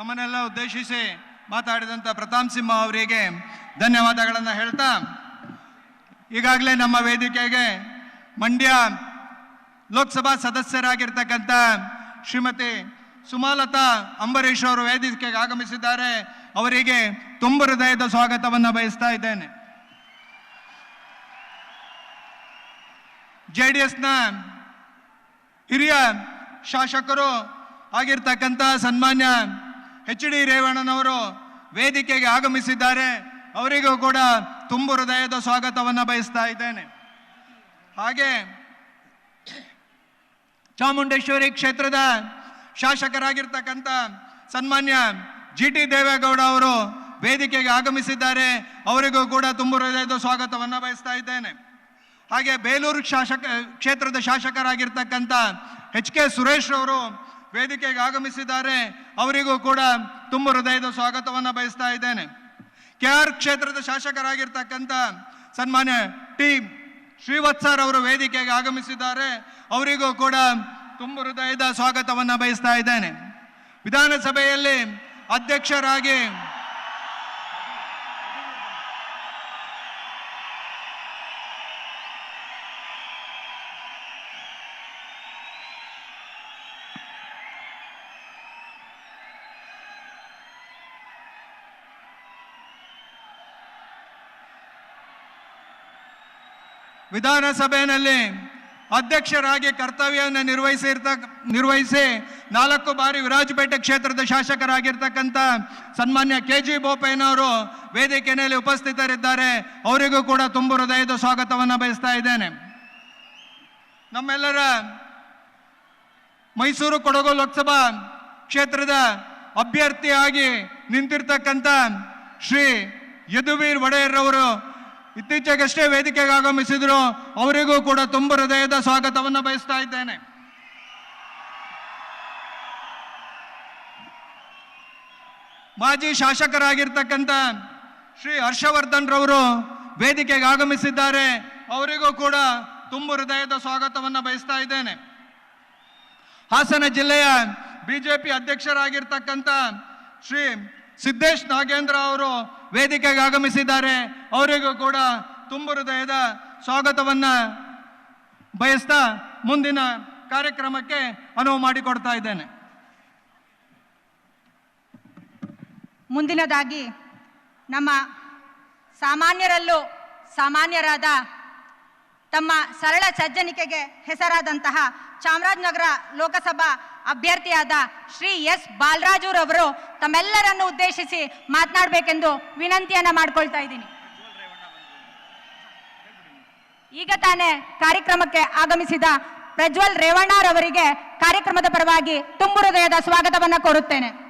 ತಮ್ಮನ್ನೆಲ್ಲ ಉದ್ದೇಶಿಸಿ ಮಾತಾಡಿದಂಥ ಪ್ರತಾಪ್ ಸಿಂಹ ಅವರಿಗೆ ಧನ್ಯವಾದಗಳನ್ನು ಹೇಳ್ತಾ, ಈಗಾಗಲೇ ನಮ್ಮ ವೇದಿಕೆಗೆ ಮಂಡ್ಯ ಲೋಕಸಭಾ ಸದಸ್ಯರಾಗಿರ್ತಕ್ಕಂಥ ಶ್ರೀಮತಿ ಸುಮಾಲತಾ ಅಂಬರೀಶ್ ಅವರು ವೇದಿಕೆಗೆ ಆಗಮಿಸಿದ್ದಾರೆ. ಅವರಿಗೆ ತುಂಬ ಹೃದಯದ ಸ್ವಾಗತವನ್ನು ಬಯಸ್ತಾ ಇದ್ದೇನೆ. ಜೆ ಡಿ ಎಸ್ನ ಹಿರಿಯ ಶಾಸಕರು ಆಗಿರ್ತಕ್ಕಂಥ ಸನ್ಮಾನ್ಯ ಎಚ್ ಡಿ ರೇವಣ್ಣನವರು ವೇದಿಕೆಗೆ ಆಗಮಿಸಿದ್ದಾರೆ. ಅವರಿಗೂ ಕೂಡ ತುಂಬು ಹೃದಯದ ಸ್ವಾಗತವನ್ನು ಬಯಸ್ತಾ ಇದ್ದೇನೆ. ಹಾಗೆ ಚಾಮುಂಡೇಶ್ವರಿ ಕ್ಷೇತ್ರದ ಶಾಸಕರಾಗಿರ್ತಕ್ಕಂಥ ಸನ್ಮಾನ್ಯ ಜಿ ಟಿ ದೇವೇಗೌಡ ಅವರು ವೇದಿಕೆಗೆ ಆಗಮಿಸಿದ್ದಾರೆ. ಅವರಿಗೂ ಕೂಡ ತುಂಬ ಹೃದಯದ ಸ್ವಾಗತವನ್ನು ಬಯಸ್ತಾ ಇದ್ದೇನೆ. ಹಾಗೆ ಬೇಲೂರು ಶಾಸಕ ಕ್ಷೇತ್ರದ ಶಾಸಕರಾಗಿರ್ತಕ್ಕಂಥ ಎಚ್ ಕೆ ಸುರೇಶ್ ಅವರು ವೇದಿಕೆಗೆ ಆಗಮಿಸಿದ್ದಾರೆ. ಅವರಿಗೂ ಕೂಡ ತುಂಬ ಹೃದಯದ ಸ್ವಾಗತವನ್ನು ಬಯಸ್ತಾ ಇದ್ದೇನೆ. ಕೆ ಆರ್ ಕ್ಷೇತ್ರದ ಶಾಸಕರಾಗಿರ್ತಕ್ಕಂಥ ಸನ್ಮಾನ್ಯ ಟಿ. ಶ್ರೀವತ್ಸರ್ ಅವರು ವೇದಿಕೆಗೆ ಆಗಮಿಸಿದ್ದಾರೆ. ಅವರಿಗೂ ಕೂಡ ತುಂಬ ಹೃದಯದ ಸ್ವಾಗತವನ್ನು ಬಯಸ್ತಾ ಇದ್ದೇನೆ. ವಿಧಾನಸಭೆಯಲ್ಲಿ ಅಧ್ಯಕ್ಷರಾಗಿ ವಿಧಾನಸಭೆಯಲ್ಲಿ ಅಧ್ಯಕ್ಷರಾಗಿ ಕರ್ತವ್ಯವನ್ನು ನಿರ್ವಹಿಸಿರ್ತ, ನಿರ್ವಹಿಸಿ ನಾಲ್ಕು ಬಾರಿ ವಿರಾಜಪೇಟೆ ಕ್ಷೇತ್ರದ ಶಾಸಕರಾಗಿರ್ತಕ್ಕಂಥ ಸನ್ಮಾನ್ಯ ಕೆ ಜಿ ಬೋಪಯ್ಯನವರು ವೇದಿಕೆಯಲ್ಲಿ ಉಪಸ್ಥಿತರಿದ್ದಾರೆ. ಅವರಿಗೂ ಕೂಡ ತುಂಬ ಹೃದಯದ ಸ್ವಾಗತವನ್ನು ಬಯಸ್ತಾ ಇದ್ದೇನೆ. ನಮ್ಮೆಲ್ಲರ ಮೈಸೂರು ಕೊಡಗು ಲೋಕಸಭಾ ಕ್ಷೇತ್ರದ ಅಭ್ಯರ್ಥಿಯಾಗಿ ನಿಂತಿರ್ತಕ್ಕಂಥ ಶ್ರೀ ಯದುವೀರ್ ಒಡೆಯರ್ ಅವರು ಇತ್ತೀಚೆಗಷ್ಟೇ ವೇದಿಕೆಗೆ ಆಗಮಿಸಿದ್ರು. ಅವರಿಗೂ ಕೂಡ ತುಂಬ ಹೃದಯದ ಸ್ವಾಗತವನ್ನು ಬಯಸ್ತಾ ಇದ್ದೇನೆ. ಮಾಜಿ ಶಾಸಕರಾಗಿರ್ತಕ್ಕಂಥ ಶ್ರೀ ಹರ್ಷವರ್ಧನ್ ರವರು ವೇದಿಕೆಗೆ ಆಗಮಿಸಿದ್ದಾರೆ. ಅವರಿಗೂ ಕೂಡ ತುಂಬ ಹೃದಯದ ಸ್ವಾಗತವನ್ನು ಬಯಸ್ತಾ ಇದ್ದೇನೆ. ಹಾಸನ ಜಿಲ್ಲೆಯ ಬಿಜೆಪಿ ಅಧ್ಯಕ್ಷರಾಗಿರ್ತಕ್ಕಂಥ ಶ್ರೀ ಸಿದ್ದೇಶ್ ನಾಗೇಂದ್ರ ಅವರು ವೇದಿಕೆಗೆ ಆಗಮಿಸಿದ್ದಾರೆ. ಅವರಿಗೂ ಕೂಡ ತುಂಬ ಹೃದಯದ ಸ್ವಾಗತವನ್ನ ಬಯಸ್ತಾ ಮುಂದಿನ ಕಾರ್ಯಕ್ರಮಕ್ಕೆ ಅನುವು ಮಾಡಿಕೊಡ್ತಾ ಇದ್ದೇನೆ. ಮುಂದಿನದಾಗಿ ನಮ್ಮ ಸಾಮಾನ್ಯರಲ್ಲೂ ಸಾಮಾನ್ಯರಾದ ತಮ್ಮ ಸರಳ ಸಜ್ಜನಿಕೆಗೆ ಹೆಸರಾದಂತಹ ಚಾಮರಾಜನಗರ ಲೋಕಸಭಾ ಅಭ್ಯರ್ಥಿಯಾದ ಶ್ರೀ ಎಸ್. ಬಾಲರಾಜುರವರು ತಮ್ಮೆಲ್ಲರನ್ನು ಉದ್ದೇಶಿಸಿ ಮಾತನಾಡಬೇಕೆಂದು ವಿನಂತಿಯನ್ನ ಮಾಡ್ಕೊಳ್ತಾ ಇದ್ದೀನಿ. ಈಗ ತಾನೇ ಕಾರ್ಯಕ್ರಮಕ್ಕೆ ಆಗಮಿಸಿದ ಪ್ರಜ್ವಲ್ ರೇವಣ್ಣರವರಿಗೆ ಕಾರ್ಯಕ್ರಮದ ಪರವಾಗಿ ತುಂಬು ಹೃದಯದ ಸ್ವಾಗತವನ್ನು ಕೋರುತ್ತೇನೆ.